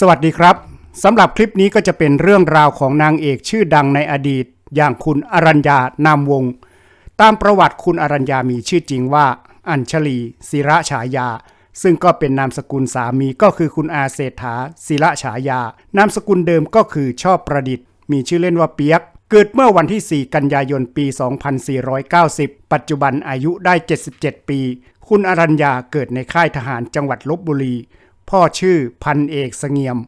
สวัสดีครับสำหรับคลิปนี้ก็จะเป็นเรื่องราวของนางเอกชื่อดังในอดีต อย่างคุณอรัญญานามวงศ์ตามประวัติคุณอรัญญามีชื่อจริงว่า อัญชลีศิระฉายา ซึ่งก็เป็นนามสกุลสามีก็คือคุณอาเศรษฐาศิระฉายา นามสกุลเดิมก็คือชอบประดิษฐ์ มีชื่อเล่นว่าเปียก เกิดเมื่อวันที่ 4 กันยายนปี 2490 ปัจจุบันอายุได้ 77 ปี คุณอรัญญาเกิดในค่ายทหารจังหวัดลบบุรี พ่อชื่อพันเอกเสงียม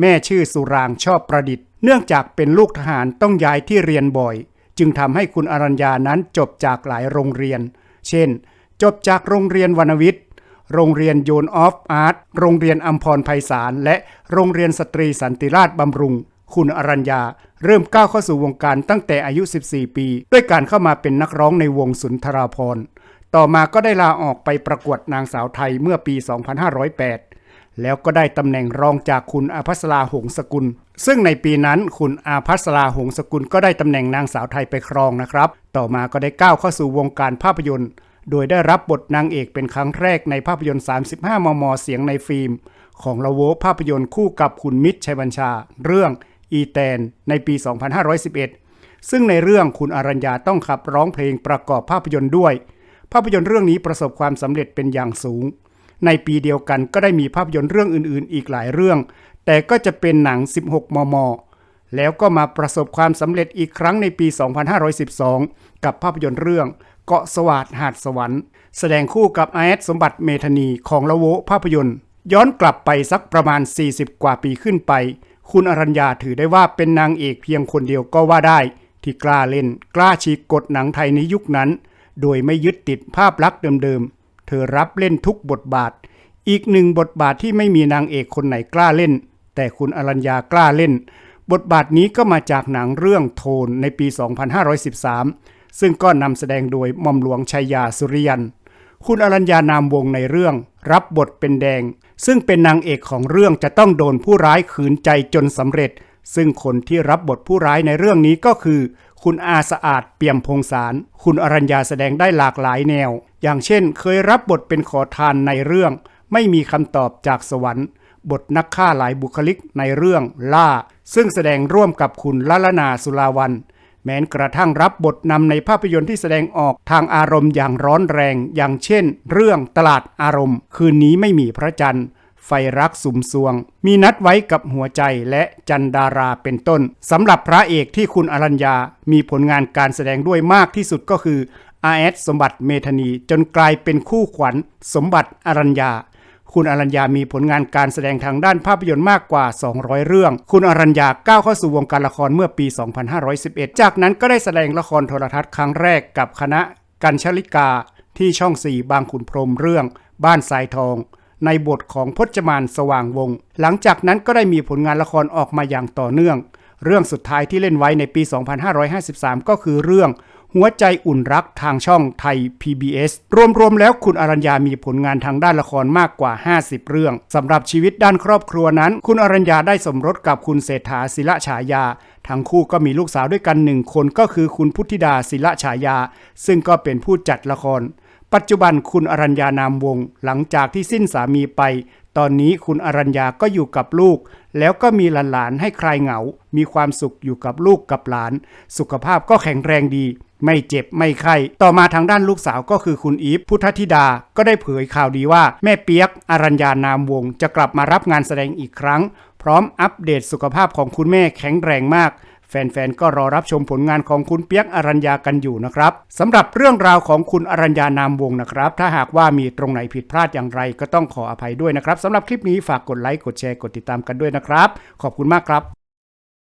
แม่ชื่อสุรางชอบประดิษฐ์ เนื่องจากเป็นลูกทหารต้องย้ายที่เรียนบ่อย จึงทำให้คุณอรัญญานั้นจบจากหลายโรงเรียน เช่น จบจากโรงเรียนวรรณวิทย์ โรงเรียนโยนออฟอาร์ต โรงเรียนอัมพรไพศาล และโรงเรียนสตรีสันติราชบำรุง คุณอรัญญาเริ่มก้าวเข้าสู่วงการตั้งแต่อายุ 14 ปี ด้วยการเข้ามาเป็นนักร้องในวงสุนทราภรณ์ต่อมาก็ได้ลาออกไปประกวดนางสาวไทยเมื่อปี 2508 แล้วก็ได้ตำแหน่งรองจากคุณอาภัสราหงสกุล ซึ่งในปีนั้นคุณอาภัสราหงสกุลก็ได้ตำแหน่งนางสาวไทยไปครองนะครับ ต่อมาก็ได้ก้าวเข้าสู่วงการภาพยนตร์ โดยได้รับบทนางเอกเป็นครั้งแรกในภาพยนตร์ 35 มม เสียงในฟิล์ม ของละโวภาพยนตร์คู่กับคุณมิตรชัยบัญชา เรื่องอีแตนในปี 2511 ซึ่งในเรื่องคุณอรัญญาต้องขับร้องเพลงประกอบภาพยนตร์ด้วย ภาพยนตร์เรื่องนี้ประสบความสำเร็จเป็นอย่างสูง ในปีเดียวกันก็ได้มีภาพยนตร์เรื่องอื่นๆ อีกหลายเรื่อง แต่ก็จะเป็นหนัง 16 มม แล้วก็มาประสบความสำเร็จอีกครั้งในปี 2512 กับภาพยนตร์เรื่องเกาะสวาดหาดสวรรค์ แสดงคู่กับอาแอดสมบัติเมธานีของละโวภาพยนตร์ ย้อนกลับไปสักประมาณ 40 กว่าปีขึ้นไป คุณอรัญญาถือได้ว่าเป็นนางเอกเพียงคนเดียวก็ว่าได้ ที่กล้าเล่น กล้าฉีกกฎหนังไทยในยุคนั้น โดยไม่ยึดติดภาพลักษณ์เดิมๆ เธอรับเล่นทุกบทบาท อีกหนึ่งบทบาทที่ไม่มีนางเอกคนไหนกล้าเล่น แต่คุณอรัญญากล้าเล่น บทบาทนี้ก็มาจากหนังเรื่องโทนในปี 2513 ซึ่งก็นำแสดงโดยหม่อมหลวงชัยยาสุริยัน คุณอรัญญานามวงในเรื่อง รับบทเป็นแดง ซึ่งเป็นนางเอกของเรื่องจะต้องโดนผู้ร้ายขืนใจจนสำเร็จ ซึ่งคนที่รับบทผู้ร้ายในเรื่องนี้ก็คือ คุณอาสะอาดเปี่ยมพงสาร คุณอรัญญาแสดงได้หลากหลายแนว อย่างเช่น เคยรับบทเป็นขอทานในเรื่อง ไม่มีคำตอบจากสวรรค์ บทนักฆ่าหลายบุคลิกในเรื่องล่า ซึ่งแสดงร่วมกับคุณละละนาสุลาวัน แม้นกระทั่งรับบทนำในภาพยนตร์ที่แสดงออกทางอารมณ์อย่างร้อนแรง อย่างเช่น เรื่องตลาดอารมณ์ คืนนี้ไม่มีพระจันทร์ไฟรักสุมสวง มีนัดไว้กับหัวใจและจันดาราเป็นต้นสำหรับพระเอกที่คุณอรัญญา มีผลงานการแสดงด้วยมากที่สุดก็คือ อาแอดสมบัติเมธานีจนกลายเป็นคู่ขวัญสมบัติอรัญญา คุณอรัญญามีผลงานการแสดงทางด้านภาพยนตร์มากกว่า 200 เรื่อง คุณอรัญญาก้าวเข้าสู่วงการละครเมื่อปี 2511 จากนั้นก็ได้แสดงละครโทรทัศน์ครั้งแรกกับคณะกัญชลิกาที่ช่อง4บางขุนพรหมเรื่อง บ้านทรายทอง ในบทของพจมานสว่างวง หลังจากนั้นก็ได้มีผลงานละครออกมาอย่างต่อเนื่อง เรื่องสุดท้ายที่เล่นไว้ในปี 2553 ก็คือเรื่อง หัวใจอุ่นรักทางช่องไทย PBS รวมๆแล้วคุณอรัญญามีผลงานทางด้านละครมากกว่า 50 เรื่องสำหรับชีวิตด้านครอบครัวนั้น คุณอรัญญาได้สมรสกับคุณเศรษฐาศิละฉายา ทั้งคู่ก็มีลูกสาวด้วยกันหนึ่งคนก็คือคุณพุทธิดาศิละฉายา ซึ่งก็เป็นผู้จัดละคร ปัจจุบันคุณอรัญญานามวงศ์หลังจากที่สิ้นสามีไป ตอนนี้คุณอรัญญาก็อยู่กับลูก แล้วก็มีหลานๆให้คลายเหงา มีความสุขอยู่กับลูกกับหลาน สุขภาพก็แข็งแรงดี ไม่เจ็บไม่ไข้ ต่อมาทางด้านลูกสาวก็คือคุณอีฟพุทธธิดา ก็ได้เผยข่าวดีว่าแม่เปียก อรัญญานามวงศ์จะกลับมารับงานแสดงอีกครั้ง พร้อมอัปเดตสุขภาพของคุณแม่แข็งแรงมากแฟนๆ ก็รอรับชมผลงานของคุณเปียกอรัญญากันอยู่นะครับสำหรับเรื่องราวของคุณอรัญญานามวงศ์นะครับ ถ้าหากว่ามีตรงไหนผิดพลาดอย่างไรก็ต้องขออภัยด้วยนะครับสำหรับคลิปนี้ฝากกดไลค์กดแชร์กดติดตามกันด้วยนะครับ ขอบคุณมากครับ